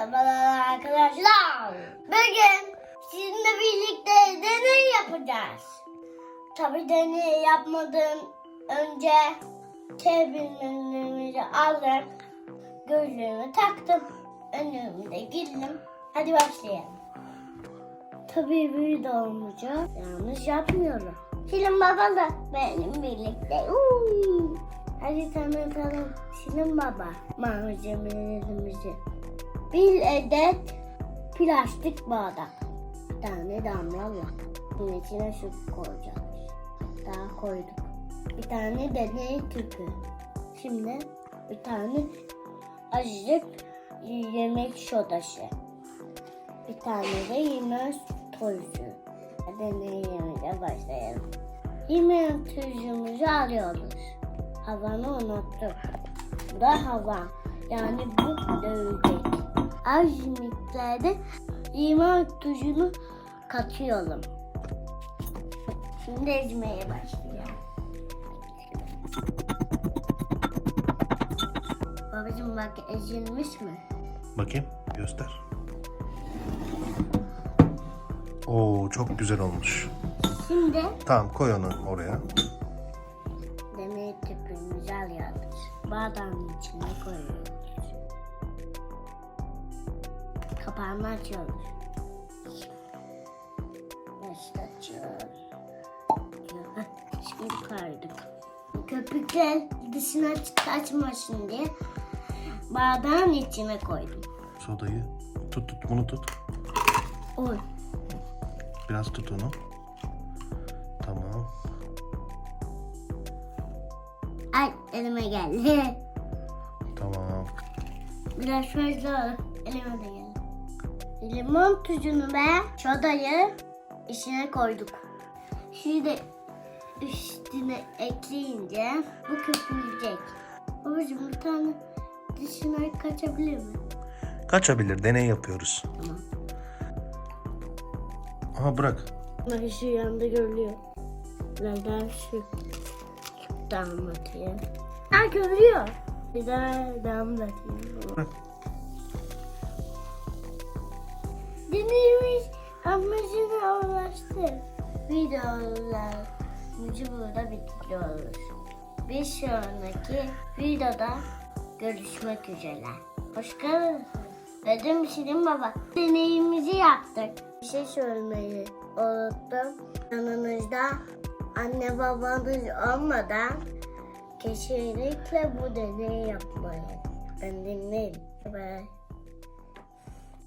Merhabalar arkadaşlar. Bugün sizinle birlikte deney yapacağız. Tabi deney yapmadan önce tebilmenlerimizi aldım. Gözlüğümü taktım. Önümde girdim. Hadi başlayalım. Tabii büyü de olmayacak. Yanlış yapmıyorum. Şirin baba da benim birlikte. Uy. Hadi tanıtalım. Şirin baba malzemelerimizi. Bir adet plastik bardak. Bir tane damla var. Bunun içine su koyacağız. Daha koyduk. Bir tane deney tüpü. Şimdi bir tane azıcık yemek sodası. Bir tane de yemek tozu. Deneyimine başlayalım. Yemek tozumuzu alıyoruz. Havanı unuttuk. Bu da hava. Yani bu dövecek. Az miktarda yemek tuzunu katıyorum. Şimdi ezmeye başlayalım. Babacım bak ezilmiş mi? Bakayım göster. Oo çok güzel olmuş. Şimdi Tamam koy onu oraya. deney tüpümüzü alıyoruz. Bardağın içine koyuyoruz. Kapağını açıyoruz. İşte açıyoruz. Şimdi koyduk. Köpükler dışına kaçmasın diye bardağın içine koydum. Sodayı tut tut bunu tut. Oy. Biraz tut onu. Tamam. Ay elime geldi. Tamam. Biraz fazla elime de geldi. Limon tuzunu ve sodayı içine koyduk. Şimdi üstüne ekleyince bu köpürecek. Babacığım bir tane dışına kaçabilir mi? Kaçabilir deney yapıyoruz. Tamam. Aha bırak. Bak şu yanda görülüyor. Biraz daha şu damlatayım. Ha görüyor. Bir daha damlatayım. Bırak. Deneyimiz amacına ulaştı. Videolarımızı burada bitiriyoruz. Bir sonraki videoda görüşmek üzere. Hoşçakalın. Dedim Şirin Baba. Deneyimizi yaptık. Bir şey söylemeyi unuttum. Yanınızda anne babanız olmadan kesinlikle bu deneyi yapmayın. Ben dinleyin. Bye.